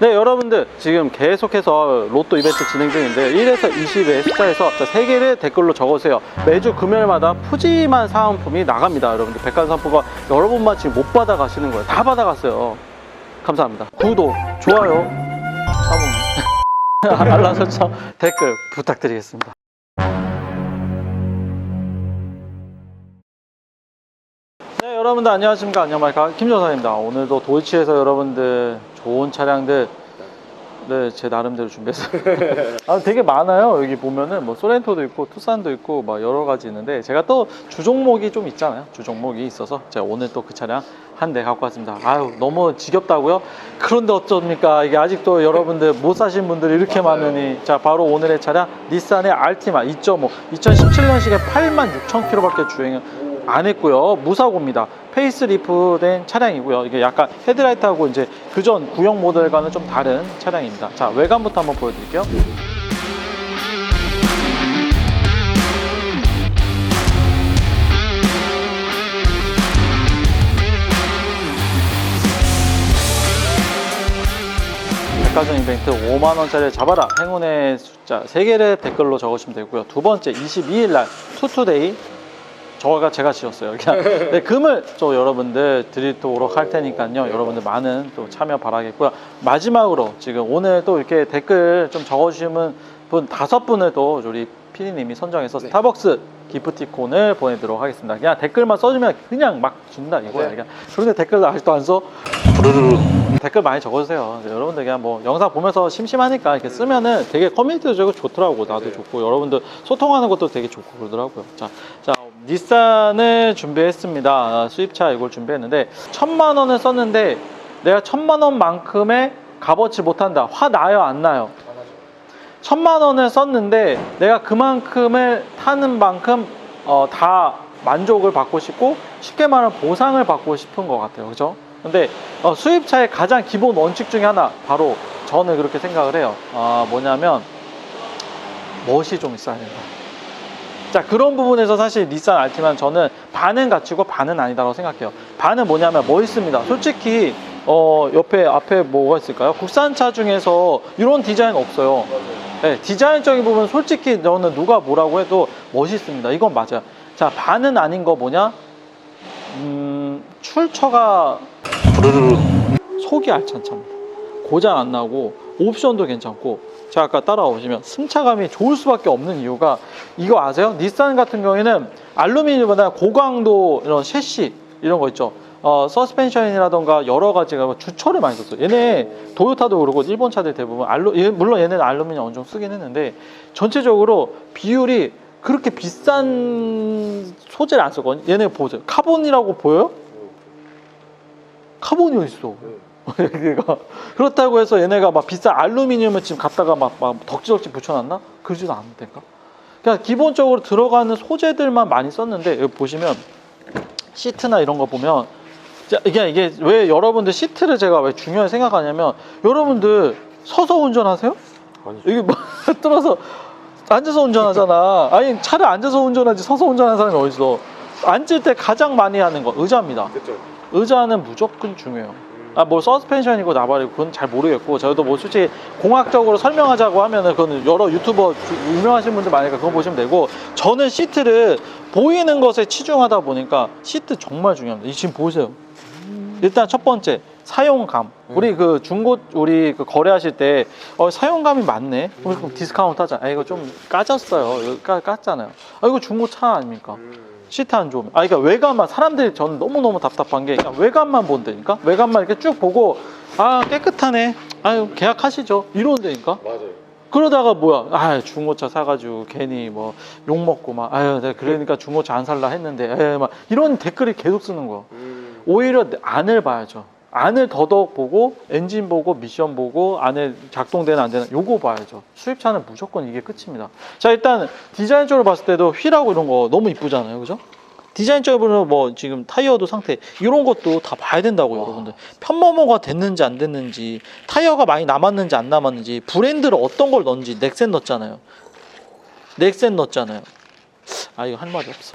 네, 여러분들 지금 계속해서 로또 이벤트 진행 중인데 1에서 20의 숫자에서 3개를 댓글로 적어주세요. 매주 금요일마다 푸짐한 사은품이 나갑니다. 여러분들 백화점상품권 여러분만 지금 못 받아가시는 거예요. 다 받아갔어요. 감사합니다. 구독, 좋아요, 알람 설정, 댓글 부탁드리겠습니다. 네, 여러분들 안녕하십니까? 안녕하십니까? 김정사입니다. 오늘도 도이치에서 여러분들 좋은 차량들 네, 제 나름대로 준비했어요. 아, 되게 많아요. 여기 보면은 뭐 소렌토도 있고 투싼도 있고 막 여러 가지 있는데 제가 또 주종목이 좀 있잖아요. 주종목이 있어서 제가 오늘 또 그 차량 한 대 갖고 왔습니다. 아유, 너무 지겹다고요? 그런데 어쩝니까? 이게 아직도 여러분들 못 사신 분들이 이렇게 많으니 자, 바로 오늘의 차량 닛산의 알티마 2.5 2017년식에 8만 6천 킬로밖에 주행을 안 했고요. 무사고입니다. 페이스리프 된 차량이고요. 이게 약간 헤드라이트하고 이제 그전 구형 모델과는 좀 다른 차량입니다. 자, 외관부터 한번 보여드릴게요. 백화점 이벤트 5만원짜리 잡아라 행운의 숫자 3개를 댓글로 적으시면 되고요 두 번째 22일날 투투데이 저가 제가 지었어요 그냥 네, 금을 또 여러분들 드리도록 할 테니까요 여러분들 많은 또 참여 바라겠고요 마지막으로 지금 오늘 또 이렇게 댓글 좀 적어주시는 분 다섯 분을 또 우리 피디님이 선정해서 스타벅스 기프티콘을 보내드리도록 하겠습니다 그냥 댓글만 써주면 그냥 막 준다 이거야 네. 그냥 그런데 댓글을 아직도 안 써? 댓글 많이 적어주세요. 여러분들 그냥 뭐 영상 보면서 심심하니까 이렇게 쓰면은 되게 커뮤니티도 되게 좋더라고. 나도 네. 좋고 여러분들 소통하는 것도 되게 좋고 그러더라고요. 자, 자 닛산을 준비했습니다. 아, 수입차 이걸 준비했는데 천만 원을 썼는데 내가 천만 원만큼의 값어치 못한다. 화 나요 안 나요? 천만 원을 썼는데 내가 그만큼을 타는 만큼 어, 다 만족을 받고 싶고 쉽게 말하면 보상을 받고 싶은 것 같아요. 그죠? 근데 어, 수입차의 가장 기본 원칙 중에 하나 바로 저는 그렇게 생각을 해요. 아, 뭐냐면 멋이 좀 있어야 된다. 자 그런 부분에서 사실 닛산 알티만 저는 반은 가치고 반은 아니다라고 생각해요. 반은 뭐냐면 멋있습니다. 솔직히 어, 옆에 앞에 뭐가 있을까요? 국산차 중에서 이런 디자인 없어요. 네, 디자인적인 부분 솔직히 저는 누가 뭐라고 해도 멋있습니다. 이건 맞아요. 자 반은 아닌 거 뭐냐? 음, 출처가 속이 알찬찬합니다. 고장 안 나고 옵션도 괜찮고 자 아까 따라오시면 승차감이 좋을 수밖에 없는 이유가 이거 아세요? 닛산 같은 경우에는 알루미늄보다 고강도 이런 셰시 이런 거 있죠. 어, 서스펜션이라던가 여러 가지가 뭐 주철을 많이 썼어요. 얘네 도요타도 그러고 일본 차들 대부분 알루 얘- 물론 얘네는 알루미늄 어느 정도 쓰긴 했는데 전체적으로 비율이 그렇게 비싼 소재를 안 쓰거든요. 얘네 보세요. 카본이라고 보여요? 카본이 어디 있어? 얘가 그렇다고 해서 얘네가 막 비싼 알루미늄을 지금 갖다가 막, 막 덕지덕지 붙여놨나? 그러지도 않는다니까. 그냥 기본적으로 들어가는 소재들만 많이 썼는데 여기 보시면 시트나 이런 거 보면 자, 이게 이게 왜 여러분들 시트를 제가 왜 중요하게 생각하냐면 여러분들 서서 운전하세요? 아니 여기 뭐 들어서 앉아서 운전하잖아. 아니 차를 앉아서 운전하지 서서 운전하는 사람이 어딨어? 앉을 때 가장 많이 하는 거 의자입니다. 그쵸 의자는 무조건 중요해요. 아, 뭐 서스펜션이고 나발이고 그건 잘 모르겠고 저도 뭐 솔직히 공학적으로 설명하자고 하면은 그건 여러 유튜버 주- 유명하신 분들 많으니까 그거 보시면 되고 저는 시트를 보이는 것에 치중하다 보니까 시트 정말 중요합니다. 이 지금 보세요. 일단 첫 번째 사용감. 우리 그 중고 우리 그 거래하실 때 어, 사용감이 많네. 그럼 그럼 디스카운트 하자. 아 이거 좀 까졌어요. 까, 깠잖아요. 아 이거 중고 차 아닙니까? 시트 안 좋으면 아 그러니까 외관만 사람들이 저는 너무 너무 답답한 게 그냥 외관만 본다니까 외관만 이렇게 쭉 보고 아 깨끗하네 아유 계약하시죠 이런다니까 맞아요 그러다가 뭐야 아 중고차 사가지고 괜히 뭐 욕 먹고 막 아유 내가 그러니까 중고차 안 살라 했는데 에막 이런 댓글이 계속 쓰는 거야 음. 오히려 안을 봐야죠 안을 더더욱 보고 엔진 보고 미션 보고 안에 작동되는 안 되는 요거 봐야죠. 수입차는 무조건 이게 끝입니다. 자 일단 디자인적으로 봤을 때도 휠하고 이런 거 너무 이쁘잖아요. 그죠? 디자인적으로 뭐 지금 타이어도 상태 이런 것도 다 봐야 된다고요 와. 여러분들. 편머머가 됐는지 안 됐는지 타이어가 많이 남았는지 안 남았는지 브랜드를 어떤 걸 넣는지 넥센 넣었잖아요. 넥센 넣었잖아요. 아 이거 할 말이 없어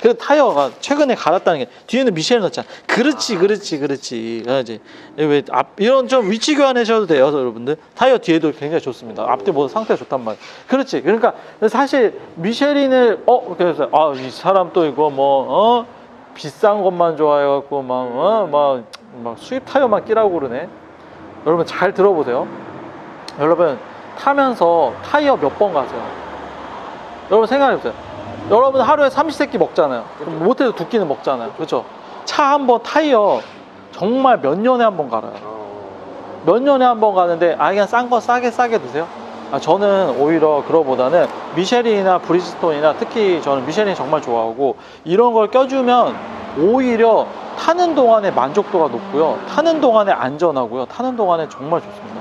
그 타이어가 최근에 갈았다는 게 뒤에는 미쉐린 넣었잖아. 그렇지, 그렇지, 그렇지. 그렇지. 왜앞 이런 좀 위치 교환하셔도 돼요, 여러분들. 타이어 뒤에도 굉장히 좋습니다. 앞뒤 모두 상태가 좋단 말이야. 그렇지. 그러니까 사실 미쉐린을 어 그래서 아 이 사람 또 이거 뭐 어 비싼 것만 좋아해갖고 막어막 막 수입 타이어만 끼라고 그러네. 여러분 잘 들어보세요. 여러분 타면서 타이어 몇 번 가세요? 여러분 생각해보세요. 여러분 하루에 삼시세끼 먹잖아요. 그럼 못해도 두 끼는 먹잖아요. 그렇죠? 차 한 번 타이어 정말 몇 년에 한 번 갈아요. 몇 년에 한 번 가는데 아 그냥 싼 거 싸게 싸게 드세요? 아, 저는 오히려 그거보다는 미쉐린이나 브리지스톤이나 특히 저는 미쉐린 정말 좋아하고 이런 걸 껴주면 오히려 타는 동안에 만족도가 높고요. 타는 동안에 안전하고요. 타는 동안에 정말 좋습니다.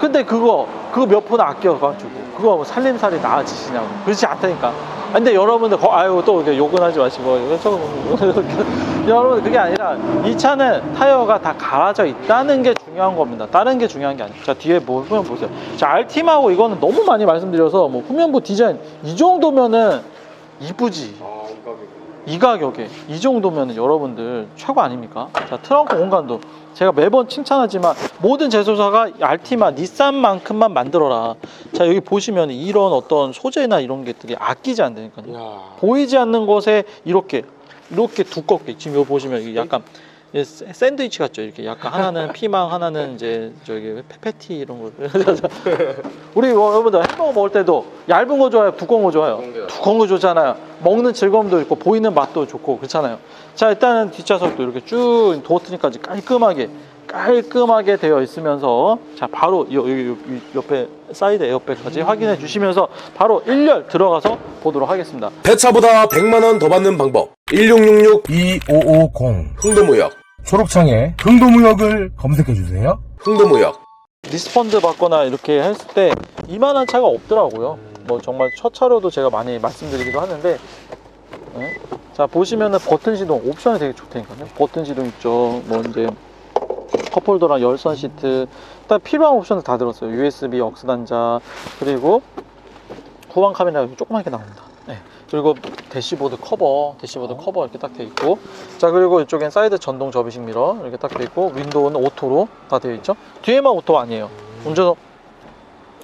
근데 그거 그거 몇 푼 아껴가지고 그거 뭐 살림살이 나아지시냐고 그렇지 않다니까. 아, 근데 여러분들 거, 아유 또 욕은 하지 마시고 여러분 그게 아니라 이 차는 타이어가 다 갈아져 있다는 게 중요한 겁니다. 다른 게 중요한 게 아니에요. 자 뒤에 뭐 후면 보세요. 자 알팀하고 이거는 너무 많이 말씀드려서 뭐 후면부 디자인 이 정도면은 이쁘지. 아, 이 가격에. 이 정도면 여러분들 최고 아닙니까? 자 트렁크 공간도 제가 매번 칭찬하지만 모든 제조사가 알티마 닛산만큼만 만들어라. 자 여기 보시면 이런 어떤 소재나 이런 것들이 아끼지 않다니까요. 야. 보이지 않는 곳에 이렇게 이렇게 두껍게 지금 여기 보시면 이게 약간 예, 샌- 샌드위치 같죠. 이렇게 약간 하나는 피망 하나는 이제 저기 페페티 이런 거. 우리 뭐 여러분들 햄버거 먹을 때도 얇은 거 좋아요 두꺼운 거 좋아요? 두꺼운 거 좋잖아요. 먹는 즐거움도 있고 보이는 맛도 좋고 그렇잖아요. 자 일단은 뒷좌석도 이렇게 쭉 도어트니까지 깔끔하게 깔끔하게 되어 있으면서 자 바로 여- 여기 여기 옆에 사이드 에어백까지 확인해 주시면서 바로 1열 들어가서 보도록 하겠습니다. 배차보다 100만 원 더 받는 방법. 1666-2550 흥도무역 초록창에 흥도무역을 검색해주세요. 흥도무역 리스펀드 받거나 이렇게 했을 때 이만한 차가 없더라고요. 뭐 정말 첫 차로도 제가 많이 말씀드리기도 하는데 네. 자 보시면은 버튼 시동 옵션이 되게 좋다니까요. 버튼 시동 있죠. 뭐 이제 컵홀더랑 열선 시트 일단 필요한 옵션을 다 들었어요. USB 역스 단자 그리고 후방 카메라 여기 조그맣게 나옵니다. 네. 그리고 대시보드 커버, 대시보드 커버 이렇게 딱 돼 있고, 자 그리고 이쪽엔 사이드 전동 접이식 미러 이렇게 딱 돼 있고, 윈도우는 오토로 다 되어 있죠. 뒤에만 오토 아니에요. 운전석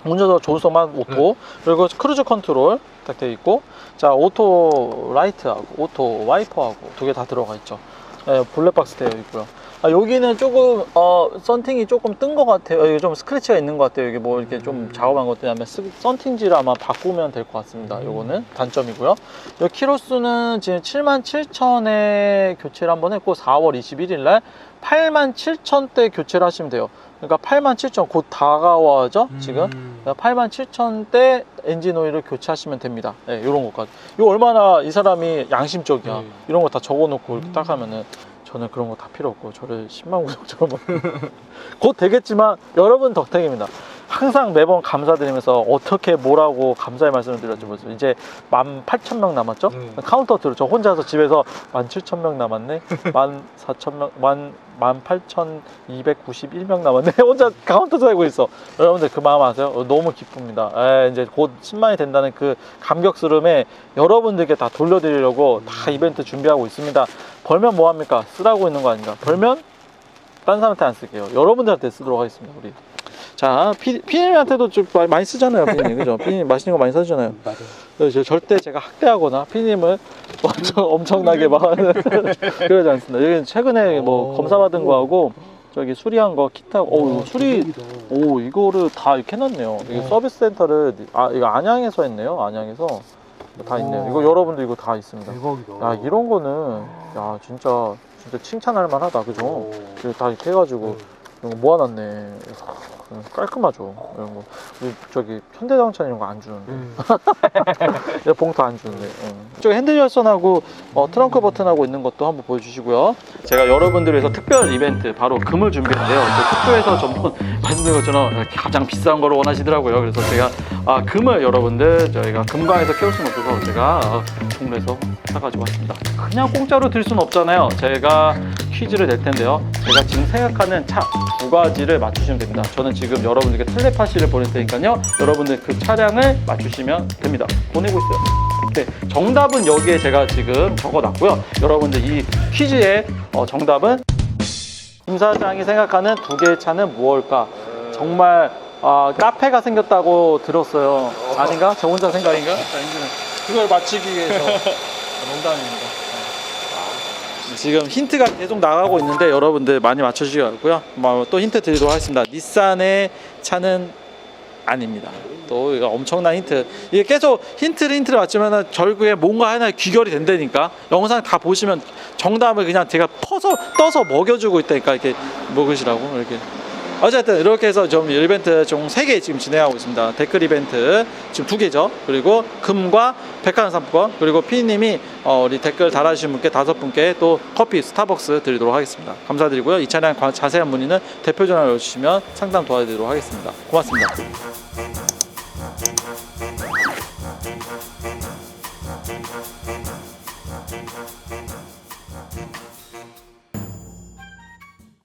운전석 조수석만 오토, 그리고 크루즈 컨트롤 딱 되어 있고, 자 오토 라이트하고 오토 와이퍼하고 두 개 다 들어가 있죠. 네, 블랙박스 되어 있고요. 아, 여기는 조금 어 썬팅이 조금 뜬 것 같아요. 여기 좀 스크래치가 있는 것 같아요. 여기 뭐 이렇게 좀 작업한 것 때문에 스- 썬팅지를 아마 바꾸면 될 것 같습니다. 요거는 단점이고요. 여기 키로수는 지금 77,000에 교체를 한번 했고 4월 21일 날 87,000대 교체를 하시면 돼요. 그러니까 87,000곧 다가와죠 지금. 87,000대 엔진 오일을 교체하시면 됩니다. 네, 이런 것까지. 이거 얼마나 이 사람이 양심적이야. 음. 이런 거 다 적어놓고 이렇게 딱 하면은 저는 그런 거 다 필요 없고 저를 10만 구독자로 곧 되겠지만 여러분 덕택입니다. 항상 매번 감사드리면서 어떻게 뭐라고 감사의 말씀을 드렸지 모르겠어요. 이제 18,000명 남았죠? 음. 카운터 들어 저 혼자서 집에서 17,000명 남았네. 14,000명, 18,291명 남았네. 혼자 카운터 세고 있어. 여러분들 그 마음 아세요? 어, 너무 기쁩니다. 에, 이제 곧 10만이 된다는 그 감격스러움에 여러분들께 다 돌려드리려고 다 이벤트 준비하고 있습니다. 벌면 뭐합니까? 쓰라고 있는 거 아닌가? 벌면 딴 사람한테 안 쓸게요. 여러분들한테 쓰도록 하겠습니다. 우리. 자, 피, 피디님한테도 좀 많이- 쓰잖아요, 피디님. 그죠? 피디님 맛있는 거 많이 사주잖아요. 맞아요. 그래서 저 절대 제가 학대하거나 피디님을 엄청, 엄청나게 막 하는 그러지 않습니다. 여기 최근에 뭐 오. 검사 받은 거하고 저기 수리한 거 키트하고 오, 이거 수리 대박이다. 오 이거를 다 이렇게 해놨네요. 이게 어. 서비스 센터를 아 이거 안양에서 했네요. 안양에서 다 있네요. 이거 여러분도 이거 다 있습니다. 대박이다. 야 이런 거는 야 진짜 진짜 칭찬할 만하다 그죠? 다 이렇게 해가지고 음. 거 모아놨네. 음, 깔끔하죠. 이런 거 우리 저기 현대자동차 이런 거 안 주는데 음. 봉투 안 주는데. 응. 이쪽에 핸들 열선하고 어, 트렁크 버튼하고 있는 것도 한번 보여주시고요. 제가 여러분들 위해서 특별 이벤트 바로 금을 준비했는데요. 또 특도에서 전번 말씀드린 것처럼 가장 비싼 거를 원하시더라고요. 그래서 제가 아, 금을 여러분들 저희가 금강에서 키울 수는 없어서 제가 어, 동네에서 사가지고 왔습니다. 그냥 공짜로 드릴 수는 없잖아요. 제가 퀴즈를 낼 텐데요. 제가 지금 생각하는 차 두 가지를 맞추시면 됩니다. 저는 지금 여러분들께 텔레파시를 보낼 테니까요. 여러분들 그 차량을 맞추시면 됩니다. 보내고 있어요. 네, 정답은 여기에 제가 지금 적어놨고요. 여러분들 이 퀴즈의 어, 정답은 임 사장이 생각하는 두 개의 차는 무엇일까? 정말 아, 카페가 생겼다고 들었어요. 아닌가? 저 혼자 생각인가? 그걸 맞추기 위해서 농담입니다. 지금 힌트가 계속 나가고 있는데 여러분들 많이 맞춰주시기 바라고요. 뭐또 힌트 드리도록 하겠습니다. 닛산의 차는 아닙니다. 또 이거 엄청난 힌트. 이게 계속 힌트를 힌트를 맞추면 결국에 뭔가 하나의 귀결이 된다니까. 영상 다 보시면 정답을 그냥 제가 퍼서 떠서 먹여주고 있다니까 이렇게 먹으시라고 이렇게. 어쨌든 이렇게 해서 좀 이벤트 총 3개 지금 진행하고 있습니다. 댓글 이벤트 지금 두 개죠. 그리고 금과 백화점 상품권 그리고 피디님이 어, 우리 댓글 달아주신 분께 다섯 분께 또 커피 스타벅스 드리도록 하겠습니다. 감사드리고요. 이 차량 관- 자세한 문의는 대표 전화를 주시면 상담 도와드리도록 하겠습니다. 고맙습니다.